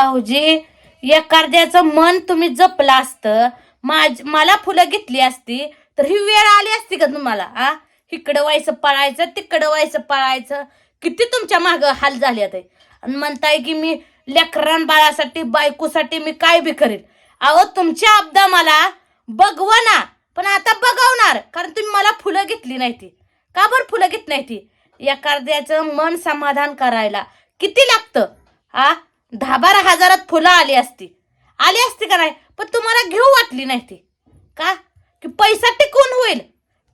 भाऊजी एखाद्याचं मन तुम्ही जपलं असतं माझ मला फुलं घेतली असती तर ही वेळ आली असती का तुम्हाला आ? इकडं व्हायचं पळायचं तिकडं व्हायचं पळायचं. किती तुमच्या माग हाल झाले ते आणि म्हणताय की मी लेकरान बाळासाठी बायकोसाठी मी काय बी करेल अहो तुमच्या अब्दा मला बघवा ना पण आता बघवणार कारण तुम्ही मला फुलं घेतली नाही ती. का बरं फुलं घेत नाही ती? एखाद्याचं मन समाधान करायला किती लागतं आ? दहा बारा हजारात फुलं आली असती. आली असती का नाही? पण तुम्हाला घेऊ वाटली नाही ती. का? की पैसा टिकून होईल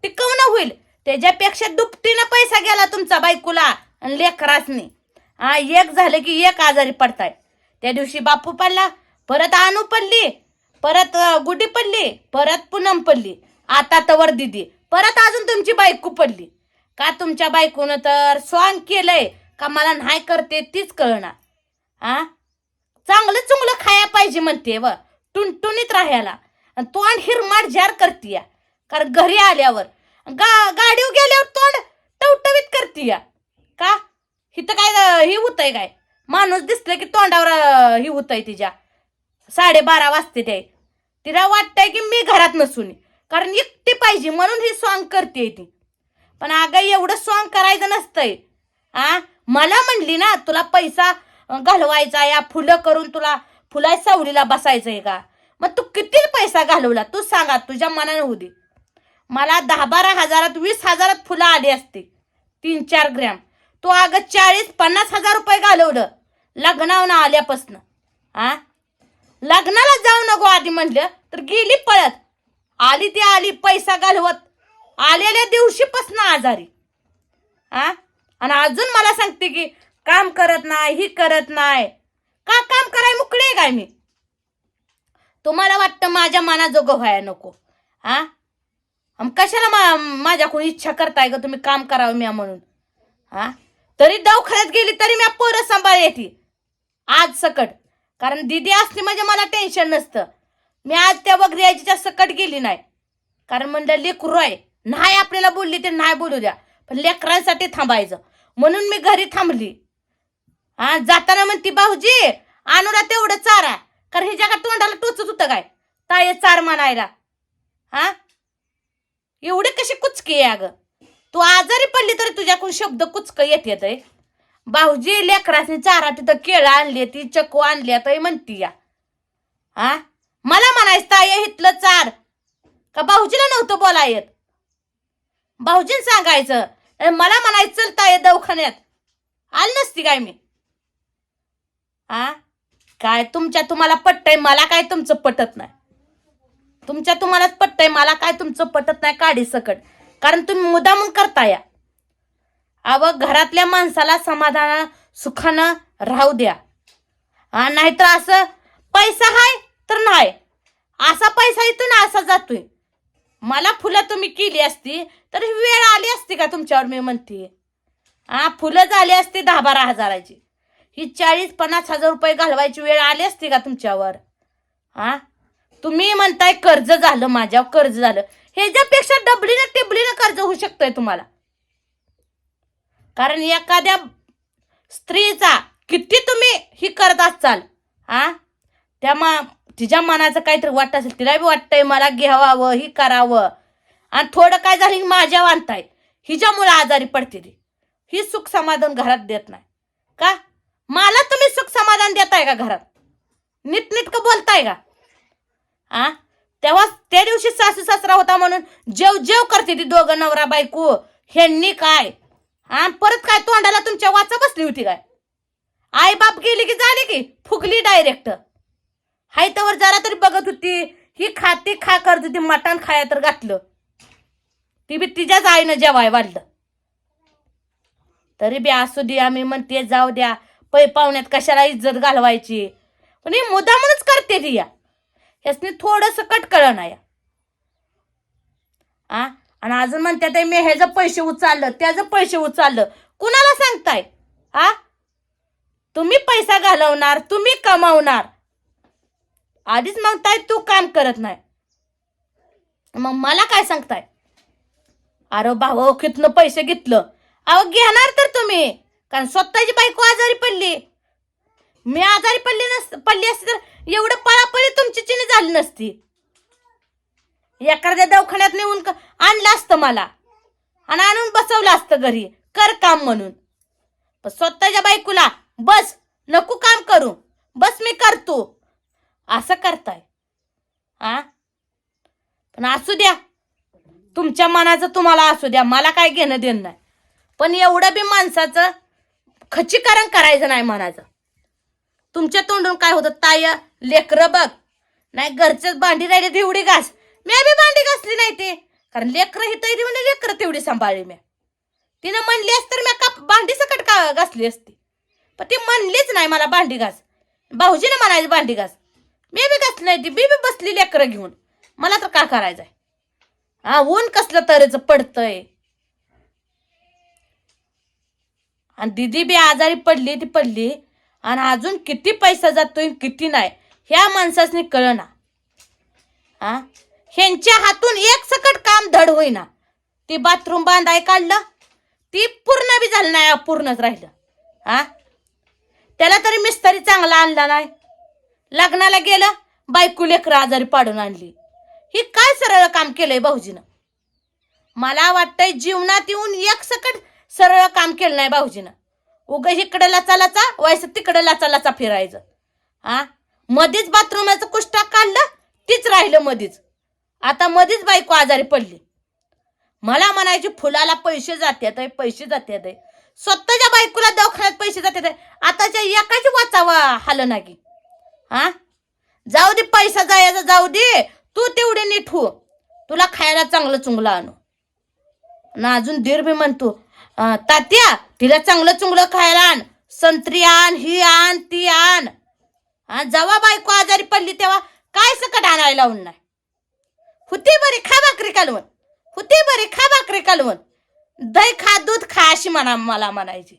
टिकवणं होईल. त्याच्यापेक्षा दुपटीनं पैसा गेला तुमचा बायकोला आणि लेकरासनी. हा एक झालं की एक आजारी पडताय. त्या दिवशी बापू पडला परत आणू पडली परत गुडी पडली परत पूनम पडली. आता तवर दिदी. परत अजून तुमची बायको पडली. का तुमच्या बायकोनं तर स्वांग केलंय? का मला नाही करते तीच कळणार. आ? चांगलं चुंगलं खाया पाहिजे म्हणते व. टुनटुनीत राहायला. आणि तोंड हिरमाट जार करतीया. कारण घरी आल्यावर. गा गाडीवर गेल्यावर तोंड टवटवीत करतीया. का? इथं काय ही हे होतंय काय? माणूस दिसलं की तोंडावर ही हे होतंय तिच्या. साडेबारा वाजते ते. तिला वाटतंय की मी घरात नसून. कारण एकटी पाहिजे म्हणून ही सॉंग करते ती. पण अगं एवढं सॉंग करायचं नसतंय. आ? मला म्हणली ना तुला पैसा घालवायचा या फुलं करून तुला फुला सावलीला बसायचंय का? मग तू किती पैसा घालवला? तू सांगा तुझ्या मनाने होऊ दे. मला दहा बारा हजारात वीस हजारात फुलं आली असती. तीन चार ग्रॅम. तू अगं चाळीस पन्नास हजार रुपये घालवलं. लग्नावनं आल्यापासनं. आ? लग्नाला जाऊ नको आधी म्हणलं तर गेली पळत. आली ती आली पैसा घालवत. आलेल्या दिवशीपासनं आजारी. आ? आणि अजून मला सांगते की काम करत नाही ही करत नाही. का काम कराय मुकळे काय मी? तुम्हाला वाटतं माझ्या मनाजोगं व्हायला नको हा? कशाला मा माझ्याकडून इच्छा करताय का तुम्ही काम करावं म्या म्हणून हा? तरी दवाखान्यात गेली तरी मी पोरं सांभाळ येते. आज सकट. कारण दिदी असली म्हणजे मला टेन्शन नसतं. मी आज त्या बघरी सकट गेली नाही. कारण म्हणलं लेकरू आहे. नाही आपल्याला बोलली तर नाही बोलू द्या. पण लेकरांसाठी थांबायचं. म्हणून मी घरी थांबली. हा जाताना म्हणती भाऊजी आणूला तेवढं चारा. कारण हे जगात तोंडाला टोचत होतं काय? ताये चार म्हणायला. हा? एवढे कशी कुचकी आहे अगं? तू आजारी पडली तरी तुझ्याकडून शब्द कुचक येत येत भाऊजी लेकरासनी चारा तिथं केळं आणली ती चक्कू आणली तर म्हणती या. हा? मला म्हणायचं ताये हितलं चार. का भाऊजीला नव्हतं बोला येत भाऊजीन सांगायचं मला म्हणायचं चल ताये दवाखान्यात. आली नसती काय मी? आ? काय तुमच्या तुम्हाला पटतंय मला काय तुमचं पटत नाही. तुमच्या तुम्हालाच पटतंय मला काय तुमचं पटत नाही काढी सकट. कारण तुम्ही मुदामून या अव घरातल्या माणसाला समाधान सुखानं राहू द्या. हा नाहीतर असं पैसा हाय तर नाही. असा पैसा इथून असा जातोय. मला फुलं तुम्ही केली असती तर ही वेळ आली असती का तुमच्यावर मी म्हणते. हा फुलं झाली असती दहा बारा हजाराची. ही चाळीस पन्नास हजार रुपये घालवायची वेळ आली असती का तुमच्यावर? हा? तुम्ही म्हणताय कर्ज झालं माझ्यावर कर्ज झालं. ह्याच्यापेक्षा डबलीनं टिबलीनं कर्ज होऊ शकतंय तुम्हाला. कारण एखाद्या स्त्रीचा किती तुम्ही ही करत असाल हा? त्या मा तिच्या मनाचं काहीतरी वाटत असेल तिला बी वाटतंय मला घ्यावावं ही करावं. आणि थोडं काय झालं की माझ्या आणताय हिच्यामुळं आजारी पडते ती. ही सुख समाधान घरात देत नाही. का? मला तुम्ही सुख समाधान देताय का घरात? नीटनीटकं बोलताय का? आ? तेव्हा त्या दिवशी सासू सासरा होता म्हणून जेव जेव करते ती दोघं नवरा बायको. ह्यांनी काय? हा परत काय तोंडाला तुमच्या वाचा बसली होती काय? आई बाप गेली की झाली की? फुगली डायरेक्ट हाय तवर जरा तरी बघत होती. ही खाती खा करत होती मटण खाया तर घातलं. ती बी तिच्याच आईनं जेवाय वाढलं. तरी बी असू दे आम्ही म्हणते जाऊ द्या. पै पाहुण्यात कशाला इज्जत घालवायची? पण हे मुद्दामच करते ती या. ह्यासनी थोडस कटकळ या आ? आणि अजून म्हणतात मी ह्याचं पैसे उचललं त्याचं पैसे उचललं. कुणाला सांगताय? आ? तुम्ही पैसा घालवणार तुम्ही कमावणार. आधीच म्हणताय तू काम करत नाही. मग मला काय सांगताय? अरे भाऊ कितनं पैसे घेतलं. अहो घेणार तर तुम्ही. कारण स्वतःची बायको आजारी पडली. मी आजारी पडली नस पडली असती तर एवढं पळापळी तुमची चिनी झाली नसती. एखाद्या दवाखान्यात नेऊन क- आणलं असतं मला. आणि आणून बसवलं असतं घरी. कर काम म्हणून. पण स्वतःच्या बायकोला बस नको काम करू. बस मी करतो. असं करताय. आ? पण असू द्या. तुमच्या मनाचं तुम्हाला असू द्या. मला काय घेणं देणं नाही. पण एवढं बी माणसाचं खचीकरण करायचं नाही म्हणायचं. तुमच्या तोंडून काय होतं? ताय लेकरं बघ. नाही घरचेच भांडी राहिली तेवढी घास. मी बी भांडी घासली नाही ते. कारण लेकरं ही तरी म्हणजे लेकरं तेवढी सांभाळली मी. तिनं म्हणली असत तर मी का भांडी सकट का घासली असती? पण ती म्हणलीच नाही मला भांडी घास. भाऊजीने म्हणायची भांडी घास. मी बी घासली नाही ती. बी बी बसली लेकरं घेऊन. मला तर का करायचंय? हा ऊन कसलं तऱ्याचं पडतंय. आणि दिदी बी आजारी पडली ती पडली. आणि अजून किती पैसा जातोय किती नाही ह्या माणसासनी कळना. हा ह्यांच्या हातून एक सकट काम धड होईना. ती बाथरूम बांधाय काढलं ती पूर्ण बी झालं नाही अपूर्णच राहिलं. हा त्याला तरी मिस्तरी चांगला आणला नाही. लग्नाला गेलं बायको लेकर आजारी पाडून आणली. ही काय सरळ काम केलंय भाऊजीनं? मला वाटतंय जीवनात येऊन एक सकट सरळ काम केलं नाही भाऊजीनं. उग इकडे लाचालाचा लाचा व्हायचं तिकडे लाचालाचा फिरायचं. हा मध्येच बाथरूमाचं कुष्टा काढलं तीच राहिलं मध्येच आता मध्येच बायको आजारी पडली. मला म्हणायची फुलाला पैसे जात्यात पैसे जात्यात स्वतःच्या बायकोला दवाखान्यात पैसे जातात आहे. आताच्या एकाची वाचावा हाल ना की हा जाऊ दे पैसा जायचा जाऊ दे. तू तेवढे नीट हो. तुला खायला चांगलं चुंगलं आणू. ना अजून दीर बी म्हणतो तात्या तिला चांगलं चुंगलं खायला आण. संत्री आण ही आण ती आण. हा जेव्हा बायको आजारी पडली तेव्हा काय सकट आणायला लावून नाही? होती बरी खा भाकरी कालवण. होती बरी खा भाकरी कालवण. दही खा दूध खा अशी म्हणा मला म्हणायची.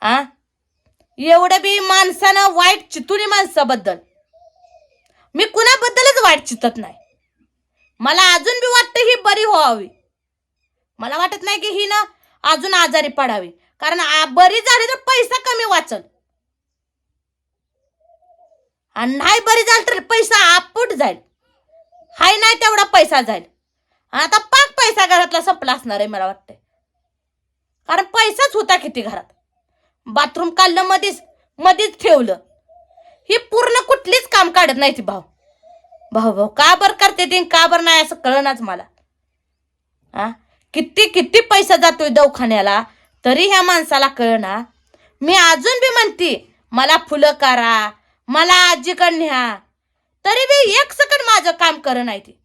आ एवढं बी माणसानं वाईट चितुली माणसाबद्दल. मी कुणाबद्दलच वाईट चितत नाही. मला अजून बी वाटतं ही बरी व्हावी. मला वाटत नाही की ही ना अजून आजारी पडावी. कारण आ- बरी झाली तर पैसा कमी वाचल. आणि नाही बरी झाली तर पैसा आपूट जाईल. हाय नाही तेवढा पैसा जाईल. आता पाक पैसा घरातला संपला असणार आहे मला वाटतंय. कारण पैसाच होता किती घरात. बाथरूम काढलं मध्येच मध्येच ठेवलं. ही पूर्ण कुठलीच काम काढत नाही ती भाऊ. भाऊ भाऊ का बर करते ती का बर नाही असं कळणाच मला. हा किती किती पैसा जातोय दवाखान्याला तरी ह्या माणसाला कळना. मी अजून बी म्हणते मला फुलं करा मला आजीकडं न्या. तरी बी एक सेकंड माझं काम कर नाही ती.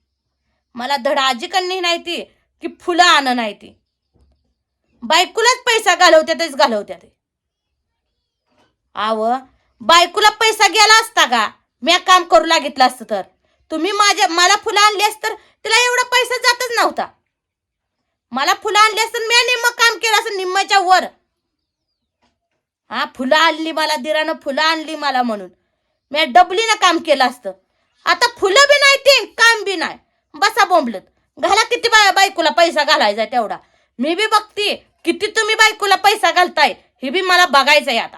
मला धड आजीकडं नाही ती की फुलं आण नाही ती. बायकोलाच पैसा घालवत्यातच ते. आव बायकोला पैसा गेला असता का? मी काम करू लागितलं असतं तर. तुम्ही माझ्या मला फुलं आणली असत तर तिला एवढा पैसा जातच नव्हता. मला फुलं आणली असतं मी निम्म काम केलं असं निम्म्याच्या वर. हा फुलं आणली मला दिरानं फुलं आणली मला म्हणून. मी डबलीनं काम केलं असतं. आता फुलं बी नाही ते काम बी नाही. बसा बोंबलत. घाला किती बाय बायकोला पैसा घालायचा तेवढा. मी बी बघते किती तुम्ही बायकोला पैसा घालताय हे बी मला बघायचंय आता.